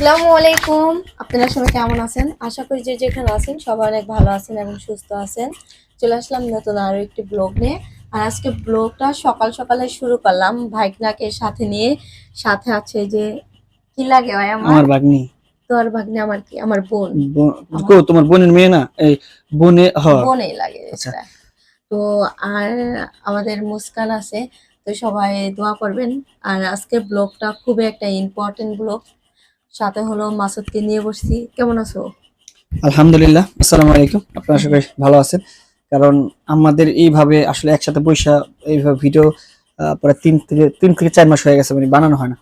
আসসালামু আলাইকুম। আপনারা সবাই কেমন আছেন? আশা করি যে যেখানে আছেন সবাই অনেক ভালো আছেন এবং সুস্থ আছেন। চলে আসলাম নতুন আরও একটি ব্লগ নিয়ে। আর আজকে ব্লগটা সকাল সকালে শুরু করলাম ভাইকনাকে সাথে নিয়ে। সাথে আছে যে কি লাগে ভাই আমার? ভাগ্নি। তোর ভাগ্নে আমার কি? আমার বোন। কো তোমার বোনের মেয়ে না? এই বোনে বোনেই লাগে আচ্ছা। তো আর আমাদের মুস্কান আছে তো সবাই দোয়া করবেন। আর আজকে ব্লগটা খুবই একটা ইম্পর্টেন্ট ব্লগ। সাথে হলো মাসুদকে নিয়ে বসছি। কেমন আছো? আলহামদুলিল্লাহ আসসালামু আলাইকুম। আপনারা সবাই ভালো আছেন? কারণ আমাদের এইভাবে আসলে একসাথে পয়সা এইভাবে ভিডিও পরে তিন থেকে তিন থেকে চার মাস হয়ে গেছে মানে বানানো হয় না।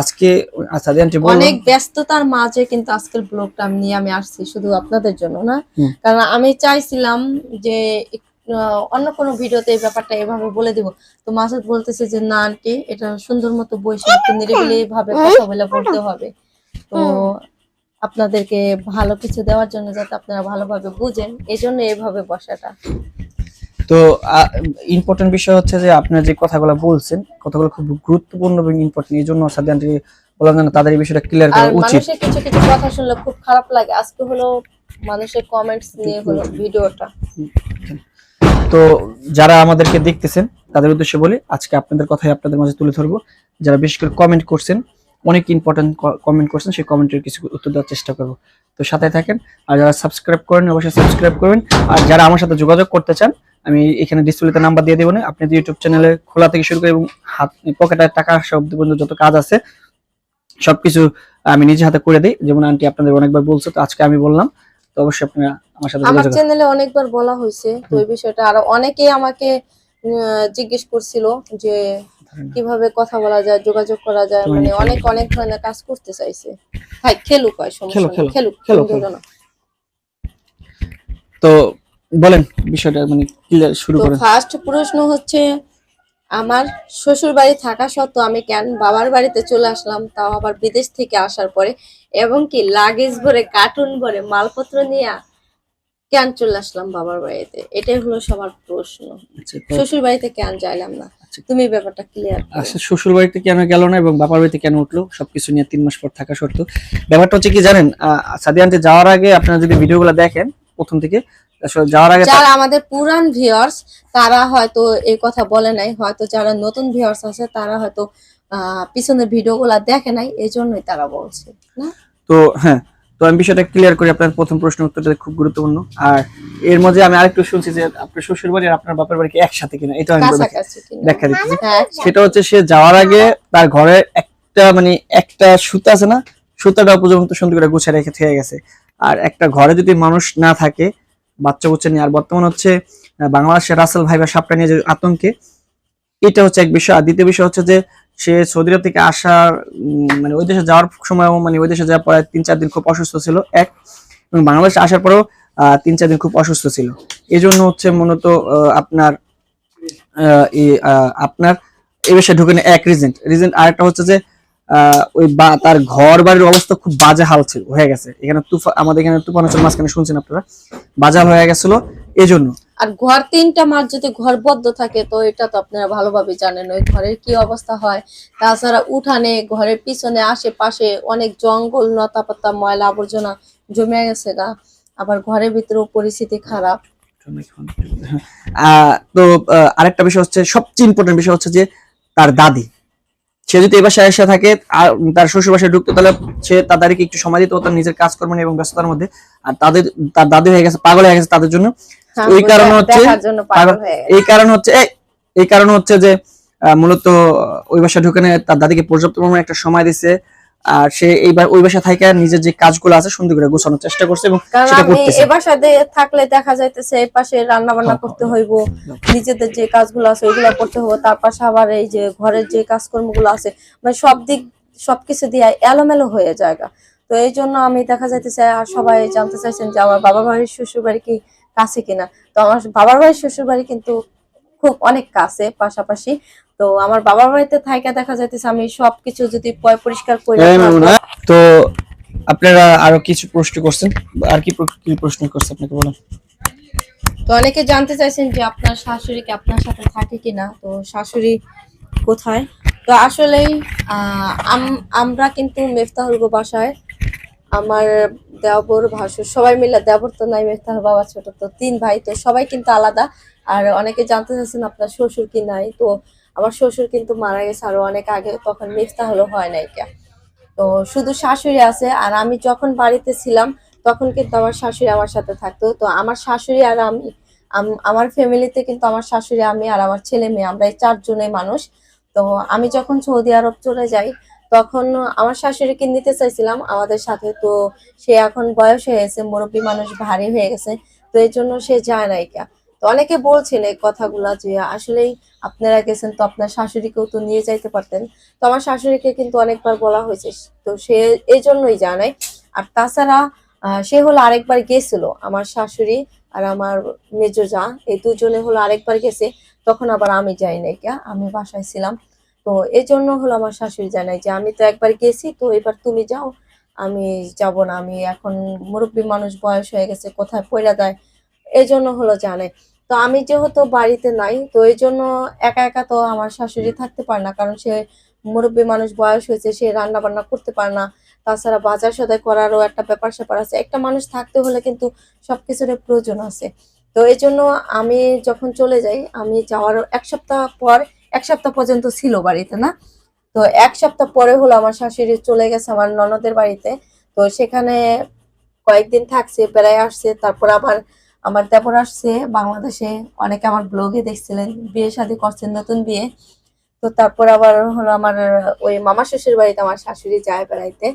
আজকে আচ্ছা অনেক ব্যস্ততার মাঝে কিন্তু আজকের ব্লগটা নিয়ে আমি আসছি শুধু আপনাদের জন্য না। কারণ আমি চাইছিলাম যে অন্য কোনো ভিডিওতে এই ব্যাপারটা এভাবে বলে দিব। তো মাসুদ বলতেছে যে না আন্টি এটা সুন্দর মতো বৈশাখ নিরিবিলি ভাবে কথা বলে বলতে হবে। তো আপনাদেরকে ভালো কিছু দেওয়ার জন্য যাতে আপনারা ভালোভাবে বুঝেন এই জন্য এইভাবে বসাটা। তো ইম্পর্টেন্ট বিষয় হচ্ছে যে আপনার যে কথাগুলো বলছেন কথাগুলো খুব গুরুত্বপূর্ণ এবং ইম্পর্টেন্ট এই জন্য আন্টি বললাম যেন তাদের এই বিষয়টা ক্লিয়ার করা উচিত। মানুষের কিছু কিছু কথা শুনলে খুব খারাপ লাগে। আজকে হলো মানুষের কমেন্টস নিয়ে হলো ভিডিওটা। তো যারা আমাদেরকে দেখতেছেন তাদের উদ্দেশ্যে বলি আজকে আপনাদের কথাই আপনাদের মাঝে তুলে ধরবো। যারা বিশেষ করে কমেন্ট করছেন অনেক ইম্পর্টেন্ট কমেন্ট করছেন সেই কমেন্টের কিছু উত্তর দেওয়ার চেষ্টা করব। তো সাথে থাকেন আর যারা সাবস্ক্রাইব করেন অবশ্যই সাবস্ক্রাইব করবেন। আর যারা আমার সাথে যোগাযোগ করতে চান আমি এখানে ডিসপ্লেতে নাম্বার দিয়ে দেবো না। আপনি ইউটিউব চ্যানেলে খোলা থেকে শুরু করে এবং হাত পকেটে টাকা অব্দি পর্যন্ত যত কাজ আছে সবকিছু আমি নিজে হাতে করে দিই। যেমন আন্টি আপনাদের অনেকবার বলছো তো আজকে আমি বললাম। তো অবশ্যই আপনারা আমার সাথে আমার চ্যানেলে অনেকবার বলা হয়েছে তো এই বিষয়টা আর অনেকেই আমাকে জিজ্ঞেস করছিল যে। কীভাবে কথা বলা যায় যোগাযোগ করা যায় মানে অনেক অনেক ধরনের কাজ করতে চাইছে। ভাই খেলুক হয় সমস্যা খেলুক খেলো, তুমি ধরো না। তো বলেন বিষয়টা মানে ক্লিয়ার শুরু করেন। ফার্স্ট প্রশ্ন হচ্ছে আমার শ্বশুর বাড়ি থাকা সত্ত্বেও আমি কেন বাবার বাড়িতে চলে আসলাম তাও আবার বিদেশ থেকে আসার পরে? এবং কি লাগেজ ভরে কার্টুন ভরে মালপত্র নিয়ে কেন চলে আসলাম বাবার বাড়িতে? এটাই হলো সবার প্রশ্ন। আচ্ছা, শ্বশুর বাড়িতে কেন যাইলাম না। তুমি ব্যাপারটা ক্লিয়ার আচ্ছা শ্বশুর বাড়িতে কেন গেল না এবং বাবার বাড়িতে কেন উঠল? সবকিছু নিয়ে তিন মাস পর থাকা সত্ত্বেও ব্যাপারটা হচ্ছে কি জানেন আহ, সাদিয়া আন্টি যাওয়ার আগে আপনারা যদি ভিডিওগুলো দেখেন প্রথম থেকে যাওয়ার আগে যারা আমাদের পুরান ভিউয়ার্স তারা হয়তো এই কথা বলে নাই। হয়তো যারা নতুন ভিউয়ার্স আছে তারা হয়তো আহ পিছনের ভিডিওগুলো দেখে নাই। এই জন্যই তারা বলছে না? তো হ্যাঁ তো আমি বিষয়টা ক্লিয়ার করি আপনার প্রথম প্রশ্ন উত্তরটা খুব গুরুত্বপূর্ণ। আর এর মধ্যে আমি আরেকটু শুনছি যে আপনার শ্বশুর বাড়ি আর আপনার বাপের বাড়ি কি একসাথে কিনা? এটা আমি ব্যাখ্যা দিচ্ছি। হ্যাঁ সেটা হচ্ছে সে যাওয়ার আগে তার ঘরে একটা মানে একটা সুতা আছে না সুতাটা পর্যন্ত সুন্দর করে গুছিয়ে রেখে থেকে গেছে। আর একটা ঘরে যদি মানুষ না থাকে বাচ্চা বুচ্চা নিয়ে আর বর্তমান হচ্ছে বাংলাদেশের রাসেল ভাই বা সাপটা নিয়ে যে আতঙ্কে এটা হচ্ছে এক বিষয়। আর দ্বিতীয় বিষয় হচ্ছে যে সে সৌদি আরব থেকে আসার মানে ওই দেশে যাওয়ার সময় মানে ওই দেশে যাওয়ার পরে তিন, চার দিন খুব অসুস্থ ছিল, এক। এবং বাংলাদেশে আসার পরেও তিন, চার দিন খুব অসুস্থ ছিল। এই জন্য হচ্ছে মূলত আপনার আপনার এ বিষয়ে ঢুকে না এক রিজেন্ট রিজেন্ট আরেকটা হচ্ছে যে ওই বা- তার ঘর বাড়ির অবস্থা খুব বাজে হাল ছিল, হয়ে গেছে। এখানে তুফান আমাদের এখানে তুফান হচ্ছে মাঝখানে, শুনছেন আপনারা? বাজার হয়ে গেছিল এই জন্য আর ঘর তিনটা মাস যদি ঘর বদ্ধ থাকে, তো এটা তো আপনারা ভালোভাবে জানেন ওই ঘরের কি অবস্থা হয়। তাছাড়া উঠানে, ঘরের পিছনে, আশেপাশে অনেক জঙ্গল লতা পাতা ময়লা আবর্জনা জমে গেছে গা। আবার ঘরের ভিতরেও পরিস্থিতি খারাপ। তো আরেকটা বিষয় হচ্ছে, সবচেয়ে ইম্পর্টেন্ট বিষয় হচ্ছে যে তার দাদি। সে যদি এই বাসায় এসে থাকে, আর তার শ্বশুর বাসায় ঢুকতো, তাহলে সে তাদেরকে একটু সময় দিত তার নিজের কাজকর্ম নিয়ে এবং ব্যস্ততার মধ্যে। আর তাদের, তার দাদি হয়ে গেছে, পাগল হয়ে গেছে তাদের জন্য। ওই কারণে হচ্ছে হয়ে। এই কারণ হচ্ছে এই- এই কারণ হচ্ছে যে মূলত ওই ঢুকে তার দাদিকে পর্যাপ্ত পরিমাণে একটা সময় দিছে আর সে এইবার ওই নিজের যে কাজগুলো আছে সুন্দর করে গোছানোর চেষ্টা করছে এবং সেটা করতেছে থাকলে দেখা যাইতেছে এই পাশে রান্না বান্না হ্যাঁ, করতে হইব নিজেদের যে কাজগুলো আছে ওইগুলো করতে হবে তার পাশে আবার এই যে ঘরের যে কাজকর্মগুলো আছে মানে সব দিক সবকিছু দিয়ে এলোমেলো হয়ে যায় তো এই জন্য আমি দেখা যাইতেছে আর সবাই জানতে চাইছেন যে আমার বাবা বাড়ির শ্বশুর বাড়ি কি কাছে কিনা। তো আমার বাবার বাড়ির শ্বশুর বাড়ি কিন্তু খুব অনেক কাছে পাশাপাশি। তো আমার বাবার বাড়িতে থাইকা দেখা যাইতেছে আমি সবকিছু যদি পয় পরিষ্কার করে তো আপনারা আরও কিছু প্রশ্ন করছেন? আর কি কি প্রশ্ন করছে আপনাকে বলেন? তো অনেকে জানতে চাইছেন যে আপনার শাশুড়ি কি আপনার সাথে থাকে কিনা? তো শাশুড়ি কোথায়? তো আসলেই আমরা কিন্তু মেফতাহুল গো বাসায় আমার দেবর ভাসুর, সবাই মিলে দেবর তো নাই, মেহতার বাবা ছোট তো, তিন ভাই তো, সবাই কিন্তু আলাদা। আর অনেকে জানতে চাচ্ছেন আপনার শ্বশুর কি নাই, তো আমার শ্বশুর কিন্তু মারা গেছে আরও অনেক আগে, তখন মিফতা হলো হয় নাই কে। তো শুধু শাশুড়ি আছে, আর আমি যখন বাড়িতে ছিলাম, তখন কিন্তু আমার শাশুড়ি আমার সাথে থাকতো। তো আমার শাশুড়ি আর আমি, আম- আমার ফ্যামিলিতে কিন্তু আমার শাশুড়ি, আমি আর আমার ছেলে মেয়ে, আমরা এই চারজনের মানুষ। তো আমি যখন সৌদি আরব চলে যাই তখন আমার শাশুড়িকে নিতে চাইছিলাম আমাদের সাথে, তো সে এখন বয়স হয়ে গেছে, মুরব্বী মানুষ ভারী হয়ে গেছে, তো এই জন্য সে যায় নাই কা তো অনেকে বলছেন এই কথাগুলা যে আসলেই আপনারা গেছেন, তো আপনার শাশুড়িকেও তো নিয়ে যাইতে পারতেন। তো আমার শাশুড়িকে কিন্তু অনেকবার বলা হয়েছে, তো সে এই জন্যই জানাই আর তাছাড়া সে হলো আরেকবার গেছিল, আমার শাশুড়ি আর আমার মেজো যা, এই দুজনে হলো আরেকবার গেছে, তখন আবার আমি যাই নাই আমি বাসায় ছিলাম। তো এই জন্য হলো আমার শাশুড়ি জানাই যে, আমি তো একবার গেছি, তো এবার তুমি যাও। আমি যাব না, আমি এখন মুরব্বী মানুষ বয়স হয়ে গেছে, কোথায় পড়া যায়? এই জন্য হলো জানে। তো আমি যেহেতু বাড়িতে নাই, তো এই জন্য একা একা তো আমার শাশুড়ি থাকতে পারে না, কারণ সে মুরব্বী মানুষ বয়স হয়েছে, সে রান্না বান্না করতে পারে না। তাছাড়া বাজার সদাই করারও একটা ব্যাপার স্যাপার আছে। একটা মানুষ থাকতে হলে কিন্তু সবকিছুর প্রয়োজন আছে। তো এই জন্য আমি যখন চলে যাই, আমি যাওয়ার এক সপ্তাহ পর এক সপ্তাহ পর্যন্ত ছিল বাড়িতে, না? তো এক সপ্তাহ পরে হলো আমার শাশুড়ি চলে গেছে আমার ননদের বাড়িতে। তো সেখানে কয়েকদিন থাকছে বেড়ায় আসছে, তারপর আবার আমার দেবর আসছে। বাংলাদেশে অনেকে আমার ব্লগে দেখছিলেন, বিয়ে শাদী করছেন নতুন বিয়ে। তো তারপর আবার হলো আমার ওই মামা শ্বশুর বাড়িতে আমার শাশুড়ি যায় বেড়াইতে।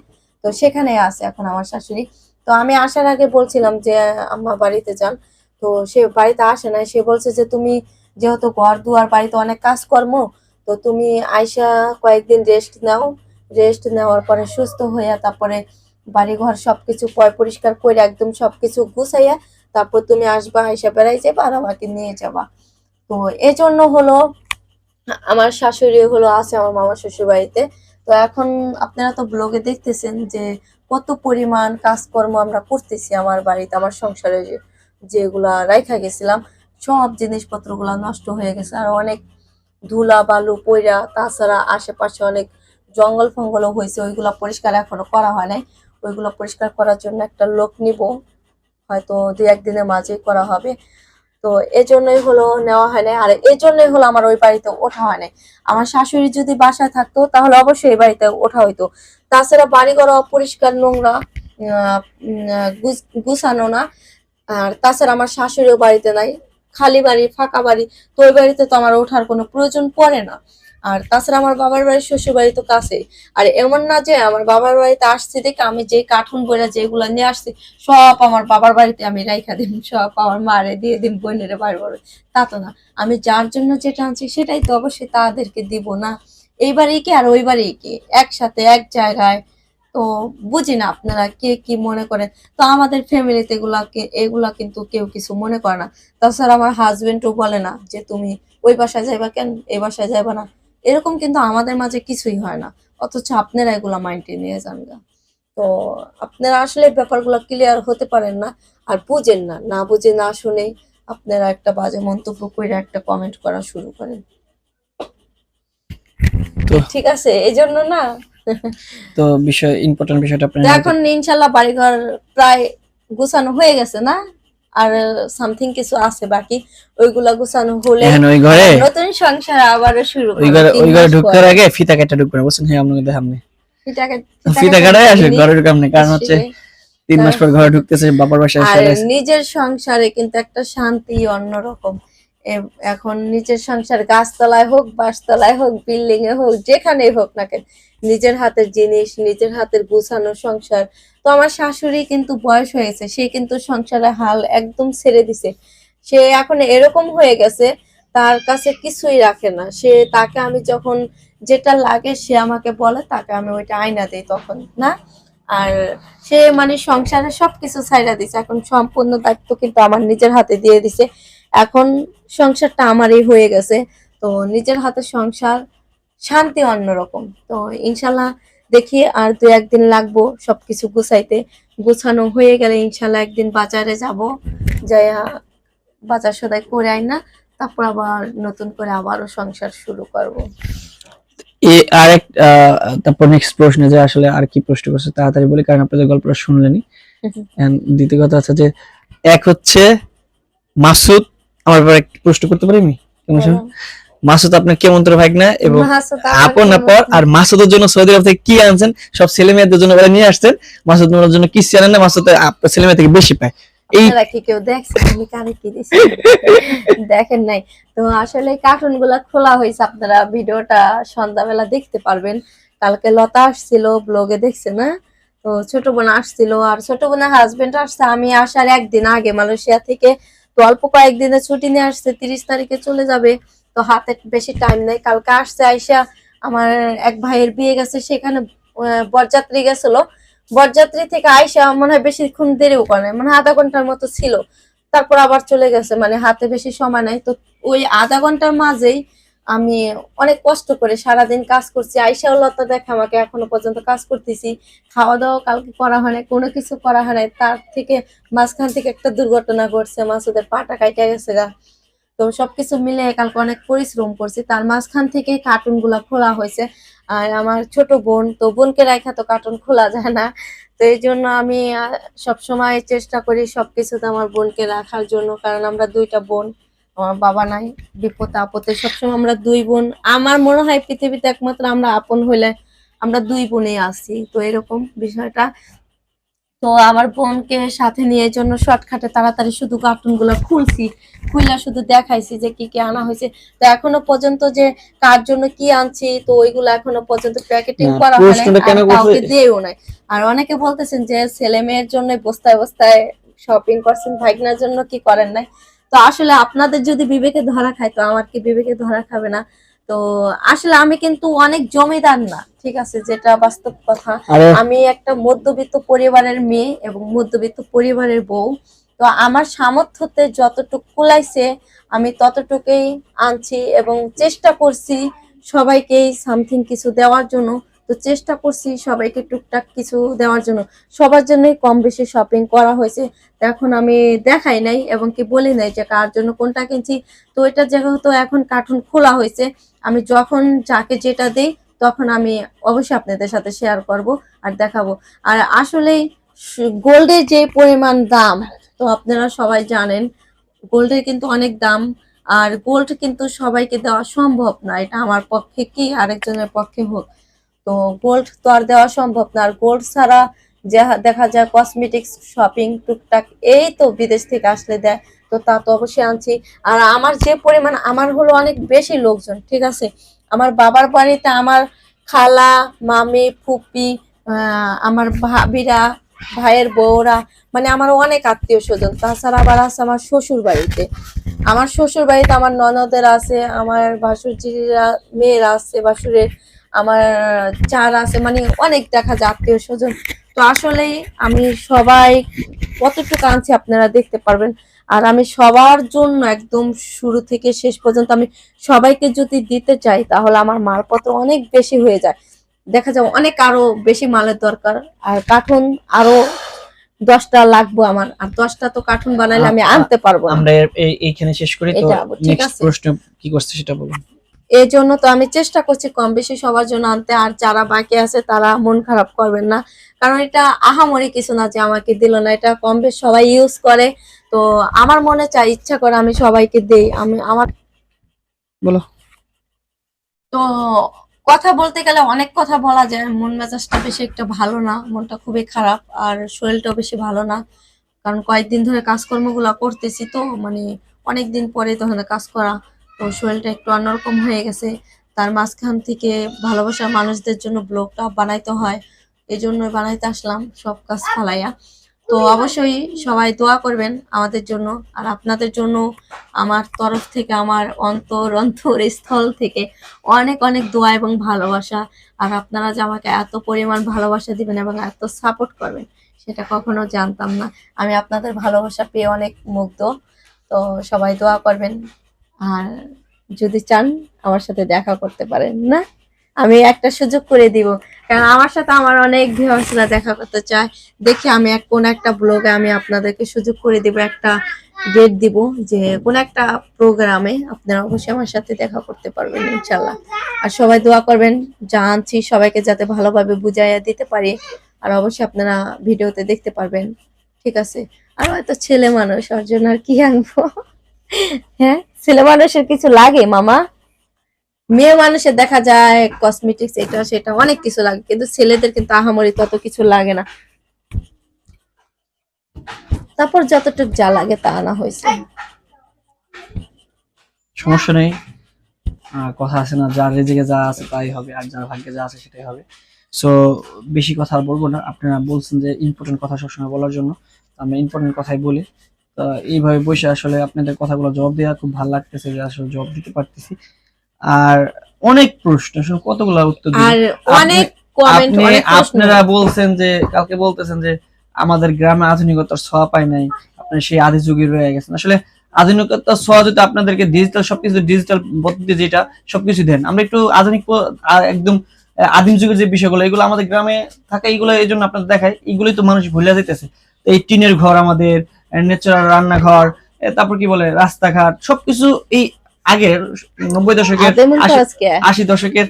তো সেখানে আছে এখন আমার শাশুড়ি। তো আমি আসার আগে বলছিলাম যে, আম্মা বাড়িতে যান। তো সে বাড়িতে আসে না সে বলছে যে, তুমি যেহেতু ঘর দুয়ার, বাড়িতে অনেক কাজকর্ম, তো তুমি আইসা কয়েকদিন রেস্ট নাও। রেস্ট নেওয়ার পরে সুস্থ হইয়া তারপরে বাড়ি ঘর সবকিছু পরিষ্কার করে একদম সবকিছু গুছাইয়া তারপর তুমি আসবা, আইসা বেড়াই যাবা আর আমাকে নিয়ে যাবা। তো এই জন্য হলো আমার শাশুড়ি হলো আছে আমার মামা শ্বশুর বাড়িতে তো এখন আপনারা তো ব্লগে দেখতেছেন যে কত পরিমাণ কাজকর্ম আমরা করতেছি আমার বাড়িতে, আমার সংসারে যেগুলা রাইখা গেছিলাম। সব জিনিসপত্রগুলা নষ্ট হয়ে গেছে। আর অনেক ধুলা, বালু, পয়রা, তাছাড়া আশেপাশে অনেক জঙ্গল ফঙ্গলও হয়েছে, ওইগুলা পরিষ্কার এখনও করা হয় নাই। ওইগুলো পরিষ্কার করার জন্য একটা লোক নিব, হয়তো দুই একদিনের মাঝেই করা হবে। তো এই জন্যই হলো নেওয়া হয় নাই, আর এই জন্যই হলো আমার ওই বাড়িতে ওঠা হয় নাই। আমার শাশুড়ি যদি বাসায় থাকতো, তাহলে অবশ্যই এই বাড়িতে ওঠা হইতো। তাছাড়া বাড়িঘর অপরিষ্কার, নোংরা গুছানো না। আর তাছাড়া আমার শাশুড়িও বাড়িতে নাই। খালি বাড়ি, ফাঁকা বাড়ি তো ওই বাড়িতে তো আমার ওঠার কোনো প্রয়োজন পড়ে না। আর তাছাড়া আমার বাবার বাড়ি শ্বশুর বাড়ি তো কাছে আর এমন না যে আমার বাবার বাড়িতে আসছি দেখে আমি যে কার্টুন বইরা যেগুলো নিয়ে আসছি, সব আমার বাবার বাড়িতে আমি রাইখা দিন সব আমার মারে দিয়ে দিন বোনের বাড়ি বাড়ি। তা তো না। আমি যার জন্য যেটা আনছি সেটাই তো অবশ্যই তাদেরকে দিব না। এইবারেই কি আর ওইবারেই কি? একসাথে এক জায়গায় তো বুঝি না আপনারা কে কি মনে করেন। তো আমাদের ফ্যামিলিতে এগুলাকে এগুলা কিন্তু কেউ কিছু মনে করে না। তাছাড়া আমার হাজবেন্ডও বলে না যে তুমি ওই বাসায় যাইবা কেন এই বাসায় যাইবা না। এরকম কিন্তু আমাদের মাঝে কিছুই হয় না। অথচ আপনারা এগুলা মাইন্ডে নিয়ে যান গা। তো আপনারা আসলে ব্যাপারগুলো ক্লিয়ার হতে পারেন না আর বুঝেন না। না বুঝে না শুনে আপনারা একটা বাজে মন্তব্য করে একটা কমেন্ট করা শুরু করেন। তো ঠিক আছে এই জন্য না তো বিষয় ইম্পর্টেন্ট বিষয়টা তো আপনার এখন ইনশাল্লাহ বাড়িঘর প্রায় গুছানো হয়ে গেছে না? আর সামথিং কিছু আছে বাকি ওইগুলা গুছানো হলে এখন ওই ঘরে? নতুন সংসার আবার শুরু ওই ঘরে ওই ঘরে ঢুকার আগে ফিতা কেটে ঢুকবেন। বুঝছেন হ্যাঁ আপনাকে দেখাম নি ফিতা- ফিতা কাটাই আসে। ঘরে ঢুকাম নি কারণ হচ্ছে তিন মাস পর ঘরে ঢুকতেছে বাবার বাসায় নিজের সংসারে কিন্তু একটা শান্তি অন্যরকম। এখন নিজের সংসার গাছতলায় হোক, বাসতলায় হোক বিল্ডিং এ হোক, যেখানেই হোক না কেন, নিজের হাতের জিনিস, নিজের হাতের গুছানো সংসার। তো আমার শাশুড়ি কিন্তু বয়স হয়েছে, সে কিন্তু সংসারের হাল একদম ছেড়ে দিছে। সে এখন এরকম হয়ে গেছে, তার কাছে কিছুই রাখে না। সে তাকে আমি যখন যেটা লাগে সে আমাকে বলে, তাকে আমি ওইটা আয়না দিই তখন, না? আর সে মানে সংসারে সবকিছু ছাইড়া দিছে, এখন সম্পূর্ণ দায়িত্ব কিন্তু আমার নিজের হাতে দিয়ে দিছে। এখন সংসারটা আমারই হয়ে গেছে। তো নিজের হাতে সংসার শান্তি অন্যরকম তো ইনশাল্লাহ দেখি আর দু একদিন লাগবো সবকিছু গুছাইতে। গুছানো হয়ে গেলে ইনশাল্লাহ একদিন বাজারে যাব। যাইয়া বাজার সদাই করে আই না তারপর আবার নতুন করে আবারও সংসার শুরু করব। এ আরেক তারপর নেক্সট প্রশ্ন যে আসলে আর কি প্রশ্ন করছে তাড়াতাড়ি বলি কারণ আপনাদের গল্পটা শুনলেনি দ্বিতীয় কথা হচ্ছে যে এক হচ্ছে মাসুদ আমার ব্যাপারে একটা প্রশ্ন করতে পারি আমি হ্যাঁ। মাসুদ আপনার কেমন তোর ভাগনা এবং আপন আপর আর মাসুদের জন্য সৌদি আরব থেকে কি আনছেন? সব ছেলে মেয়েদের জন্য বলে নিয়ে আসছেন। মাসুদ নোরার জন্য কি আনেন না মাসুদ আপনার ছেলে মেয়ে থেকে বেশি পায়। এই কি কেউ দেখছেন আমি কানে কি দিছি? দেখেন নাই। তো আসলে কার্টুনগুলা খোলা হয়েছে আপনারা ভিডিওটা সন্ধ্যাবেলা দেখতে পারবেন। কালকে লতা আসছিল ব্লগে দেখছে না? তো ছোট বোন আসছিল আর ছোট বোনের হাজবেন্ড আসছে। আমি আসার একদিন আগে মালয়েশিয়া থেকে তো অল্প কয়েকদিনের ছুটি নিয়ে আসছে, তিরিশ তারিখে চলে যাবে। তো হাতে বেশি টাইম নেই। কালকে আসছে আইসা আমার এক ভাইয়ের বিয়ে গেছে, সেখানে বরযাত্রী গেছিল। বরযাত্রী থেকে আইসা মনে হয় বেশিক্ষণ দেরিও করে মানে আধা ঘণ্টার মতো ছিল। তারপর আবার চলে গেছে মানে হাতে বেশি সময় নাই। তো ওই আধা ঘণ্টার মাঝেই আমি অনেক কষ্ট করে সারাদিন কাজ করছি। আইসা লতা দেখে আমাকে এখনও পর্যন্ত কাজ করতেছি। খাওয়া দাওয়া কালকে করা হয় না কোনো কিছু করা হয় নাই। তার থেকে মাঝখান থেকে একটা দুর্ঘটনা ঘটছে, মাসুদের পাটা কাইটা গেছে গা। তো সবকিছু মিলে কালকে অনেক পরিশ্রম করছি। তার মাঝখান থেকে কার্টুনগুলা খোলা হয়েছে। আর আমার ছোট বোন, তো বোনকে রাখা তো কার্টুন খোলা যায় না। তো এই জন্য আমি সব সময় চেষ্টা করি সবকিছুতে আমার বোনকে রাখার জন্য, কারণ আমরা দুইটা বোন। আমার বাবা নাই বিপদ আপদে সবসময় আমরা দুই বোন। আমার মনে হয় পৃথিবীতে একমাত্র আমরা আপন হইলে আমরা দুই বোনে আছি। তো এরকম বিষয়টা। তো আমার বোনকে সাথে নিয়ে জন্য শর্টকাটে তাড়াতাড়ি শুধু কার্টুনগুলো খুলছি। খুললা শুধু দেখাইছি যে কি কি আনা হয়েছে। তো এখনও পর্যন্ত যে কার জন্য কি আনছি তো ওইগুলো এখনও পর্যন্ত প্যাকেটিং করা কাউকে দিয়েও নাই। আর অনেকে বলতেছেন যে ছেলে মেয়ের জন্য বস্তায় বস্তায় শপিং করছেন ভাইগনার জন্য কি করেন নাই? তো আসলে আপনাদের যদি বিবেকে ধরা খায় তো আমার কি বিবেকে ধরা খাবে না? তো আসলে আমি কিন্তু অনেক জমিদার না ঠিক আছে? যেটা বাস্তব কথা। আমি একটা মধ্যবিত্ত পরিবারের মেয়ে এবং মধ্যবিত্ত পরিবারের বউ। তো আমার সামর্থ্যতে যতটুকু কুলাইছে আমি ততটুকুই আনছি এবং চেষ্টা করছি সবাইকেই সামথিং কিছু দেওয়ার জন্য। তো চেষ্টা করছি সবাইকে টুকটাক কিছু দেওয়ার জন্য। সবার জন্যই কম বেশি শপিং করা হয়েছে। এখন আমি দেখাই নাই এবং কি বলি নাই যে কার জন্য কোনটা কিনছি। তো এটা যেহেতু এখন কার্টুন খোলা হয়েছে, আমি যখন যাকে যেটা দেই, তখন আমি অবশ্যই আপনাদের সাথে শেয়ার করব আর দেখাবো। আর আসলেই গোল্ডের যে পরিমাণ দাম, তো আপনারা সবাই জানেন, গোল্ডের কিন্তু অনেক দাম। আর গোল্ড কিন্তু সবাইকে দেওয়া সম্ভব না, এটা আমার পক্ষে কি আরেকজনের পক্ষে হোক। তো গোল্ড তো আর দেওয়া সম্ভব না। আর গোল্ড ছাড়া যা দেখা যায় কসমেটিক্স শপিং টুকটাক এই তো বিদেশ থেকে আসলে দেয়, তো তা তো অবশ্যই আনছি। আর আমার যে পরিমাণ, আমার হলো অনেক বেশি লোকজন, ঠিক আছে? আমার বাবার বাড়িতে আমার খালা, মামি, ফুপি আমার ভাবিরা, ভাইয়ের বউরা মানে আমার অনেক আত্মীয় স্বজন। তাছাড়া আবার আছে আমার শ্বশুর বাড়িতে। আমার শ্বশুর বাড়িতে আমার ননদের আছে, আমার ভাসুরজিরা, মেয়েরা আছে, ভাসুরের আমার চার আছে মানে অনেক দেখা যায় আত্মীয় স্বজন। তো আসলেই আমি সবাই কতটুকু আনছি আপনারা দেখতে পারবেন। আর আমি সবার জন্য একদম শুরু থেকে শেষ পর্যন্ত আমি সবাইকে যদি দিতে চাই তাহলে আমার মালপত্র অনেক বেশি হয়ে যায়। দেখা যায় অনেক আরও বেশি মালের দরকার। আর কার্টুন আরও দশটা লাগবে আমার। আর দশটা তো কার্টুন বানাইলে আমি আনতে পারব আমরা এইখানে শেষ করি। তো। প্রশ্ন কি করছে সেটা বলুন। এই জন্য তো আমি চেষ্টা করছি কম বেশি সবার জন্য আনতে আর যারা বাকি আছে তারা মন খারাপ করবেন না। কারণ এটা আহামরি কিছু না যে আমাকে দিল না এটা কম বেশ সবাই ইউজ করে। তো আমার মনে চাই ইচ্ছা করে আমি সবাইকে দেই। আমি আমার বলো। তো কথা বলতে গেলে অনেক কথা বলা যায়। মন মেজাজটা বেশি একটা ভালো না মনটা খুবই খারাপ আর শরীরটাও বেশি ভালো না। কারণ কয়েকদিন ধরে কাজকর্মগুলো করতেছি তো মানে অনেক দিন পরে তখন কাজ করা তো শরীরটা একটু অন্যরকম হয়ে গেছে। তার মাঝখান থেকে ভালোবাসার মানুষদের জন্য ব্লগটা বানাইতে হয়। এই জন্য বানাইতে আসলাম সব কাজ ফালাইয়া। তো অবশ্যই সবাই দোয়া করবেন আমাদের জন্য আর আপনাদের জন্য আমার তরফ থেকে, আমার অন্তর অন্তর স্থল থেকে অনেক অনেক দোয়া এবং ভালোবাসা। আর আপনারা যে আমাকে এত পরিমাণ ভালোবাসা দিবেন এবং এত সাপোর্ট করবেন, সেটা কখনো জানতাম না। আমি আপনাদের ভালোবাসা পেয়ে অনেক মুগ্ধ। তো সবাই দোয়া করবেন। আর যদি চান আমার সাথে দেখা করতে পারেন, না? আমি একটা সুযোগ করে দিব। কারণ আমার সাথে আমার অনেক ভিউয়ার্সরা দেখা করতে চায়। দেখি আমি এক কোন একটা ব্লগে আমি আপনাদেরকে সুযোগ করে দিব, একটা ডেট দিব যে কোন একটা প্রোগ্রামে আপনারা অবশ্যই আমার সাথে দেখা করতে পারবেন ইনশাল্লাহ আর সবাই দোয়া করবেন, জানছি সবাইকে যাতে ভালোভাবে বুঝাইয়া দিতে পারি। আর অবশ্যই আপনারা ভিডিওতে দেখতে পারবেন, ঠিক আছে? আর হয়তো ছেলে মানুষ, ওর জন্য আর কি আনব? হ্যাঁ ছেলে মানুষের কিছু লাগে, মামা? মেয়ে মানুষের দেখা যায় কসমেটিক্স এটা, সেটা, অনেক কিছু লাগে, কিন্তু ছেলেদের কিন্তু আহামরি তত কিছু লাগে না। তারপর যতটুকু যা লাগে তা আনা হয়েছে। সমস্যা নেই। কথা আছে না, যার রেজেকে যা আছে তাই হবে, আর যার ভাগ্যে যা আছে সেটাই হবে। সো বেশি কথা বলব না। আপনারা বলছেন যে ইম্পর্টেন্ট কথা সবসময় বলার জন্য। আমরা ইম্পর্টেন্ট কথাই বলি। এইভাবে বসে আসলে আপনাদের কথাগুলো জবাব দেওয়া খুব ভালো লাগতেছে যে আসলে জবাব দিতে পারতেছি। আর অনেক প্রশ্ন আসলে কতগুলো উত্তর? আর অনেক কমেন্ট অনেক আপনারা বলছেন যে কালকে বলতেছেন যে আমাদের গ্রামে আধুনিকতার ছোঁয়া পায় নাই আপনি সেই আদি যুগে রয়ে গেছেন। আসলে আধুনিকতার ছোঁয়া যদি আপনাদেরকে ডিজিটাল সবকিছু ডিজিটাল পদ্ধতি যেটা সবকিছু দেন আমরা একটু আধুনিক একদম আদিম যুগের যে বিষয়গুলো এগুলো আমাদের গ্রামে থাকে এইগুলো এই জন্য আপনাদের দেখায় এইগুলোই তো মানুষ ভুলে যেতেছে এই টিনের ঘর আমাদের ন্যাচারাল রান্নাঘর তারপর কি বলে রাস্তাঘাট সবকিছু এই আগের নব্বই দশকের আশি- দশকের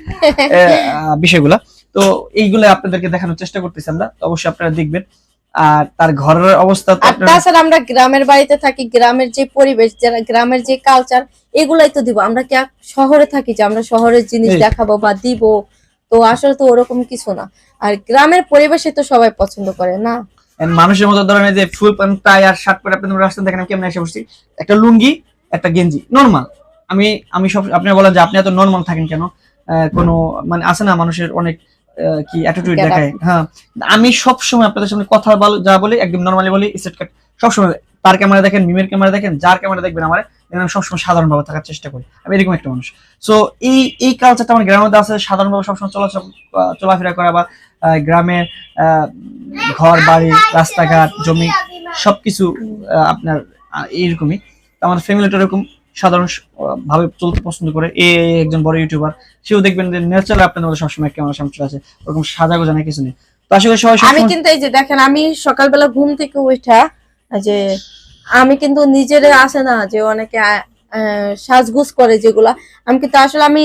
বিষয়গুলা। তো এইগুলো আপনাদেরকে দেখানোর চেষ্টা করতেছি আমরা তো অবশ্যই আপনারা দেখবেন। আর তার ঘরের অবস্থা তো তাছাড়া আমরা গ্রামের বাড়িতে থাকি গ্রামের যে পরিবেশ যারা গ্রামের যে কালচার এগুলাই তো দিব। আমরা কি শহরে থাকি যে আমরা শহরের জিনিস দেখাবো বা দিব? তো আসলে তো ওরকম কিছু না। আর গ্রামের পরিবেশে তো সবাই পছন্দ করে না? মানুষের মতো ধরেন যে ফুল প্যান্ট টাই আর শার্ট পরে আপনি রাস্তা দেখেন আমি কেমন এসে বসছি। একটা লুঙ্গি একটা গেঞ্জি নর্মাল আমি আমি সব আপনি বলেন যে আপনি এত নর্মাল থাকেন কেন? কোনো মানে আছে না মানুষের অনেক কি অ্যাটিটিউড দেখায়? হ্যাঁ। আমি সব সময় আপনাদের সামনে কথা বল- যা বলি একদম নর্মালি বলি স্টেট কাট সবসময় তার ক্যামেরা দেখেন মিমের ক্যামেরা দেখেন যার ক্যামেরা দেখবেন আমার আমি সবসময় সাধারণ ভাবে থাকার চেষ্টা করি। আমি এরকম একটা মানুষ। সো এই এই কালচারটা আমার গ্রামের মধ্যে আছে সাধারণ ভাবে সবসময় চলাচল চলাফেরা করা বা গ্রামের ঘর বাড়ি রাস্তাঘাট জমি সবকিছু আহ, আপনার এইরকমই। আমার ফ্যামিলিটা এরকম সাধারণ ভাবে চলতে পছন্দ করে। এ একজন বড় ইউটিউবার সেও দেখবেন যে ন্যাচারাল আপনাদের মধ্যে সবসময় ক্যামেরা সামনে আছে ওরকম সাজা গোজা কিছু নেই। তো করি সবাই আমি কিন্তু এই যে দেখেন আমি সকালবেলা ঘুম থেকে উঠা যে আমি কিন্তু নিজের আসে না যে অনেকে সাজগুজ করে যেগুলা। আমি কিন্তু আসলে আমি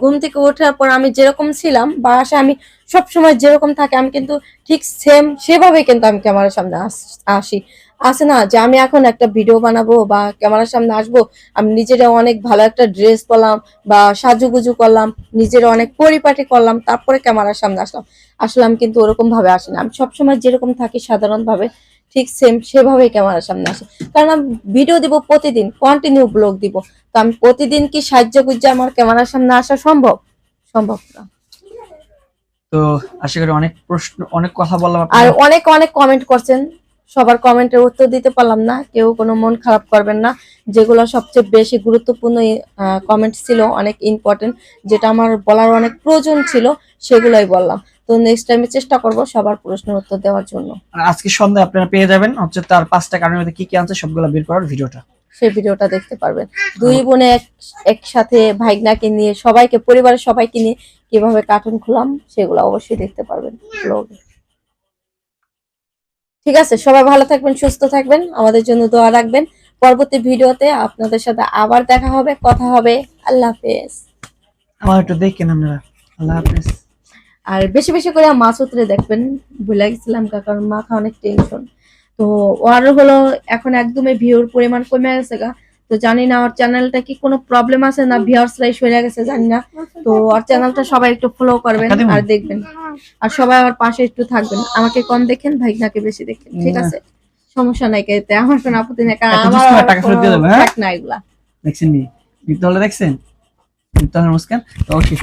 ঘুম থেকে ওঠার পর আমি যেরকম ছিলাম বা আসে আমি সব সময় যেরকম থাকে, আমি কিন্তু ঠিক সেম সেভাবে কিন্তু আমি ক্যামেরার সামনে আস- আসি। না যে আমি এখন একটা ভিডিও বানাবো বা ক্যামেরার সামনে আসব, আমি নিজেরা অনেক ভালো একটা ড্রেস পরলাম বা সাজুগুজু করলাম, নিজের অনেক পরিপাটি করলাম, তারপরে ক্যামেরার সামনে আসলাম। আসলে আমি কিন্তু ওরকম ভাবে আসি না আমি সবসময় যেরকম থাকি সাধারণ ভাবে ঠিক সেম সেভাবেই ক্যামেরার সামনে আসে। কারণ আমি ভিডিও দিব প্রতিদিন কন্টিনিউ ব্লগ দিব। তো আমি প্রতিদিন কি সাহায্য গুজ্জা আমার ক্যামেরার সামনে আসা সম্ভব? সম্ভব না। তো আশা করি অনেক প্রশ্ন অনেক কথা বললাম আর অনেক অনেক কমেন্ট করছেন। সবার কমেন্টের উত্তর দিতে পারলাম না। কেউ কোনো মন খারাপ করবেন না। যেগুলো সবচেয়ে বেশি গুরুত্বপূর্ণ কমেন্ট ছিল অনেক ইম্পর্টেন্ট যেটা আমার বলার অনেক প্রয়োজন ছিল সেগুলোই বললাম। তো নেক্সট টাইমে চেষ্টা করব সবার প্রশ্নের উত্তর দেওয়ার জন্য। আর আজকে সন্ধ্যায় আপনারা পেয়ে যাবেন হচ্ছে তার পাঁচটা কারণের মধ্যে কি কি আনছে সবগুলো বের করার ভিডিওটা। সেই ভিডিওটা দেখতে পারবেন। দুই বোনে এক একসাথে ভাইগনাকে নিয়ে সবাইকে পরিবারের সবাইকে নিয়ে কীভাবে কার্টুন খুলাম সেগুলো অবশ্যই দেখতে পারবেন। ব্লগে ঠিক আছে সবাই ভালো থাকবেন সুস্থ থাকবেন আমাদের জন্য দোয়া রাখবেন। পরবর্তী ভিডিওতে আপনাদের সাথে আবার দেখা হবে কথা হবে। আল্লাহ হাফেজ। আমার একটু দেখেন আপনারা। আল্লাহ হাফেজ। আর বেশি বেশি করে মাছ উতরে দেখবেন ভুলে গেছিলাম কারণ মাথা অনেক টেনশন তো ওর হলো এখন একদমই ভিউর পরিমাণ কমে গেছে গা। তো জানি না ওর চ্যানেলটা কি কোনো প্রবলেম আছে না ভিউয়ার্সরাই সরে গেছে জানি না। তো ওর চ্যানেলটা সবাই একটু ফলো করবেন আর দেখবেন। আর সবাই আমার পাশে একটু থাকবেন। আমাকে কম দেখেন ভাইগনাকে বেশি দেখেন। ঠিক আছে? সমস্যা নাই কেতে আমার কোনো আপত্তি নেই। কারণ আমার টাকা ফেরত দিয়ে দেবো, হ্যাঁ? না এগুলা। দেখছেন নি? মিথ্যা দেখছেন? মিথ্যা হলে মুস্কান ওকে